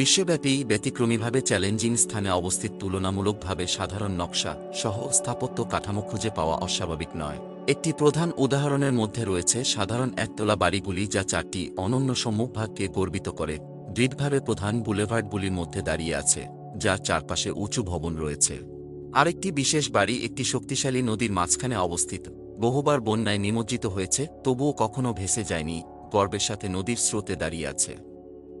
বিশ্বব্যাপী ব্যতিক্রমীভাবে চ্যালেঞ্জিং স্থানে অবস্থিত তুলনামূলকভাবে সাধারণ নকশা সহ স্থাপত্য কাঠামো খুঁজে পাওয়া অস্বাভাবিক নয়। একটি প্রধান উদাহরণের মধ্যে রয়েছে সাধারণ একতলা বাড়িগুলি যা চারটি অনন্য সম্মুখভাগকে গর্বিত করে, দৃঢ়ভাবে প্রধান বুলেভার্ডগুলির মধ্যে দাঁড়িয়ে আছে, যার চারপাশে উঁচু ভবন রয়েছে। আরেকটি বিশেষ বাড়ি একটি শক্তিশালী নদীর মাঝখানে অবস্থিত, বহুবার বন্যায় নিমজ্জিত হয়েছে, তবুও কখনো ভেসে যায়নি, গর্বের সাথে নদীর স্রোতে দাঁড়িয়ে আছে।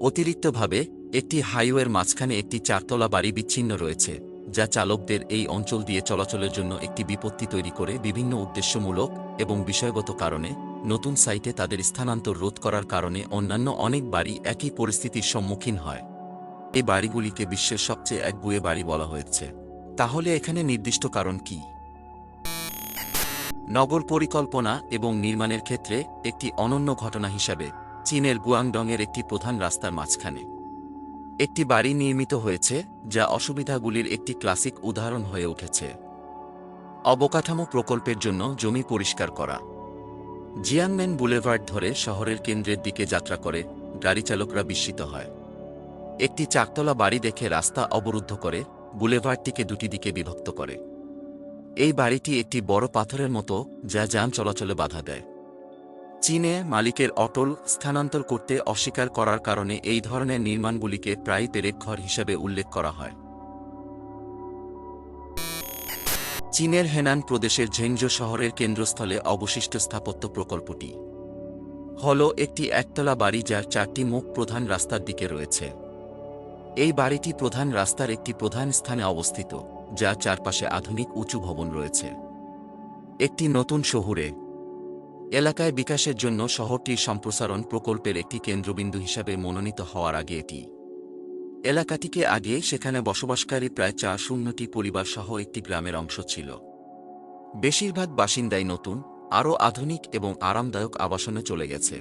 অতিরিক্তভাবে একটি হাইওয়ের মাঝখানে একটি চারতলা বাড়ি বিচ্ছিন্ন রয়েছে, যা চালকদের এই অঞ্চল দিয়ে চলাচলের জন্য একটি বিপত্তি তৈরি করে বিভিন্ন উদ্দেশ্যমূলক এবং বিষয়গত কারণে নতুন সাইটে তাদের স্থানান্তর রোধ করার কারণে অন্যান্য অনেক বাড়ি একই পরিস্থিতির সম্মুখীন হয়। এই বাড়িগুলিকে বিশ্বের সবচেয়ে একগুয়ে বাড়ি বলা হয়েছে। তাহলে এখানে নির্দিষ্ট কারণ কি? নগর পরিকল্পনা এবং নির্মাণের ক্ষেত্রে একটি অনন্য ঘটনা হিসাবে চীনের গুয়াংডংয়ের একটি প্রধান রাস্তার মাঝখানে। একটি বাড়ি নির্মিত হয়েছে, যা অসুবিধাগুলির একটি ক্লাসিক উদাহরণ হয়ে উঠেছে। অবকাঠামো প্রকল্পের জন্য জমি পরিষ্কার করা। জিয়াংমেন বুলেভার্ড ধরে শহরের কেন্দ্রের দিকে যাত্রা করে গাড়ি চালকরা বিস্মিত হয়। একটি চাকতলা বাড়ি দেখে রাস্তা অবরুদ্ধ করে বুলেভার্ডটিকে দুটি দিকে বিভক্ত করে। এই বাড়িটি একটি বড় পাথরের মতো, যা যান চলাচলে বাধা দেয়। চীনে মালিকের অটল স্থানান্তর করতে অস্বীকার করার কারণে এই ধরনের নির্মাণগুলিকে প্রায় পেরেক ঘর হিসাবে উল্লেখ করা হয়। চীনের হেনান প্রদেশের ঝেঞ্জো শহরের কেন্দ্রস্থলে অবশিষ্ট স্থাপত্য প্রকল্পটি হল একটি একতলা বাড়ি যার চারটি মুখ প্রধান রাস্তার দিকে রয়েছে। এই বাড়িটি প্রধান রাস্তার একটি প্রধান স্থানে অবস্থিত, যার চারপাশে আধুনিক উঁচু ভবন রয়েছে। একটি নতুন শহুরে এলাকায় বিকাশের জন্য শহরটির সম্প্রসারণ প্রকল্পের একটি কেন্দ্রবিন্দু হিসাবে মনোনীত হওয়ার আগে এটি এলাকাটিকে আগে সেখানে বসবাসকারী প্রায় চার শূন্যটি পরিবার সহ একটি গ্রামের অংশ ছিল। বেশিরভাগ বাসিন্দাই নতুন, আরও আধুনিক এবং আরামদায়ক আবাসনে চলে গেছে।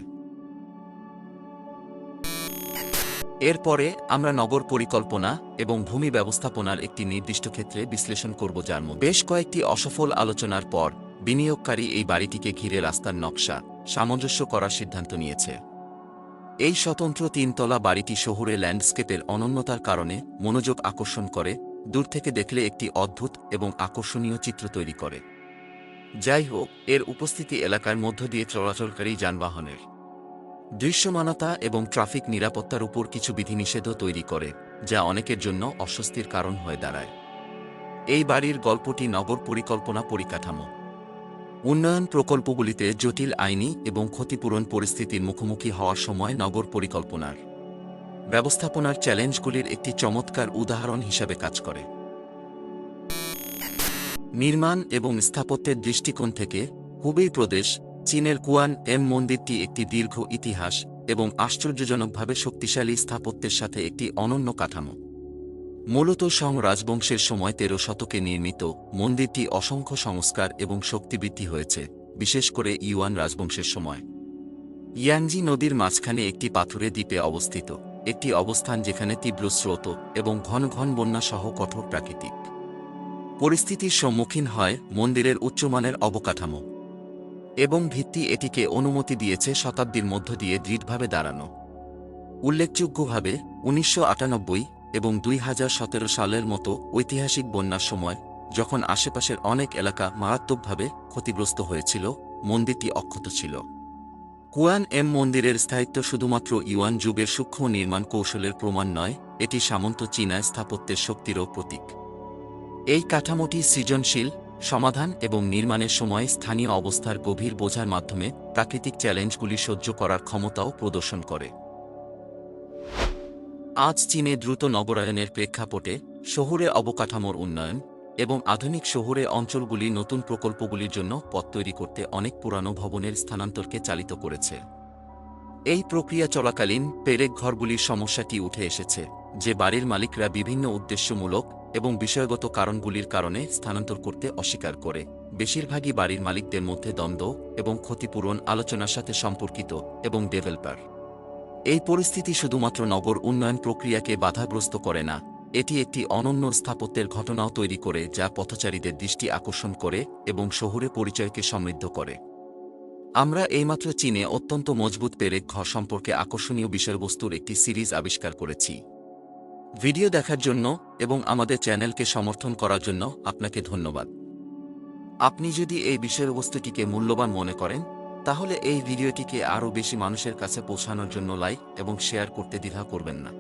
এরপরে আমরা নগর পরিকল্পনা এবং ভূমি ব্যবস্থাপনার একটি নির্দিষ্ট ক্ষেত্রে বিশ্লেষণ করব যার বেশ কয়েকটি অসফল আলোচনার পর বিনিয়োগকারী এই বাড়িটিকে ঘিরে রাস্তার নকশা সামঞ্জস্য করার সিদ্ধান্ত নিয়েছে। এই স্বতন্ত্র তিনতলা বাড়িটি শহুরে ল্যান্ডস্কেপের অনন্যতার কারণে মনোযোগ আকর্ষণ করে, দূর থেকে দেখলে একটি অদ্ভুত এবং আকর্ষণীয় চিত্র তৈরি করে। যাই হোক, এর উপস্থিতি এলাকার মধ্য দিয়ে চলাচলকারী যানবাহনের। দৃশ্যমানতা এবং ট্রাফিক নিরাপত্তার উপর কিছু বিধিনিষেধও তৈরি করে, যা অনেকের জন্য অস্বস্তির কারণ হয়ে দাঁড়ায়। এই বাড়ির গল্পটি নগর পরিকল্পনা পরিকাঠামো উন্নয়ন প্রকল্পগুলিতে জটিল আইনি এবং ক্ষতিপূরণ পরিস্থিতির মুখোমুখি হওয়ার সময় নগর পরিকল্পনার ব্যবস্থাপনার চ্যালেঞ্জগুলির একটি চমৎকার উদাহরণ হিসাবে কাজ করে। নির্মাণ এবং স্থাপত্যের দৃষ্টিকোণ থেকে হুবেই প্রদেশ, চীনের কুয়ান এম মন্দিরটি একটি দীর্ঘ ইতিহাস এবং আশ্চর্যজনকভাবে শক্তিশালী স্থাপত্যের সাথে একটি অনন্য কাঠামো। মূলত সং রাজবংশের সময় তেরো শতকে নির্মিত মন্দিরটি অসংখ্য সংস্কার এবং শক্তিবৃদ্ধি হয়েছে, বিশেষ করে ইউয়ান রাজবংশের সময়। ইয়াংজি নদীর মাঝখানে একটি পাথুরে দ্বীপে অবস্থিত, একটি অবস্থান যেখানে তীব্র স্রোত এবং ঘন ঘন বন্যা সহ কঠোর প্রাকৃতিক পরিস্থিতির সম্মুখীন হয় মন্দিরের উচ্চমানের অবকাঠামো এবং ভিত্তি এটিকে অনুমতি দিয়েছে শতাব্দীর মধ্য দিয়ে দৃঢ়ভাবে দাঁড়ানো। উল্লেখযোগ্যভাবে, উনিশশো আটানব্বই এবং দুই হাজার সতেরো সালের মতো ঐতিহাসিক বন্যার সময়, যখন আশেপাশের অনেক এলাকা মারাত্মকভাবে ক্ষতিগ্রস্ত হয়েছিল, মন্দিরটি অক্ষত ছিল। কুয়ান এম মন্দিরের স্থায়িত্ব শুধুমাত্র ইউয়ান যুগের সূক্ষ্ম নির্মাণ কৌশলের প্রমাণ নয়, এটি সামন্ত চীনায় স্থাপত্যের শক্তিরও প্রতীক। এই কাঠামোটি সৃজনশীল, সমাধান এবং নির্মাণের সময় স্থানীয় অবস্থার গভীর বোঝার মাধ্যমে প্রাকৃতিক চ্যালেঞ্জগুলি সহ্য করার ক্ষমতাও প্রদর্শন করে। আজ চীনে দ্রুত নগরায়নের প্রেক্ষাপটে শহুরে অবকাঠামোর উন্নয়ন এবং আধুনিক শহুরে অঞ্চলগুলি নতুন প্রকল্পগুলির জন্য পথ তৈরি করতে অনেক পুরানো ভবনের স্থানান্তরকে চালিত করেছে। এই প্রক্রিয়া চলাকালীন পেরেক ঘরগুলির সমস্যাটি উঠে এসেছে, যে বাড়ির মালিকরা বিভিন্ন উদ্দেশ্যমূলক এবং বিষয়গত কারণগুলির কারণে স্থানান্তর করতে অস্বীকার করে। বেশিরভাগই বাড়ির মালিকদের মধ্যে দ্বন্দ্ব এবং ক্ষতিপূরণ আলোচনার সাথে সম্পর্কিত এবং ডেভেলপার। এই পরিস্থিতি শুধুমাত্র নগর উন্নয়ন প্রক্রিয়াকে বাধাগ্রস্ত করে না, এটি একটি অনন্য স্থাপত্যের ঘটনাও তৈরি করে যা পথচারীদের দৃষ্টি আকর্ষণ করে এবং শহুরে পরিচয়কে সমৃদ্ধ করে। আমরা এইমাত্র চীনে অত্যন্ত মজবুত পেরেক ঘর সম্পর্কে আকর্ষণীয় বিষয়বস্তুর একটি সিরিজ আবিষ্কার করেছি। ভিডিও দেখার জন্য এবং আমাদের চ্যানেলকে সমর্থন করার জন্য আপনাকে ধন্যবাদ। আপনি যদি এই বিষয়বস্তুটিকে মূল্যবান মনে করেন তাহলে এই ভিডিওটিকে আরও বেশি মানুষের কাছে পৌঁছানোর জন্য লাইক এবং শেয়ার করতে দ্বিধা করবেন না।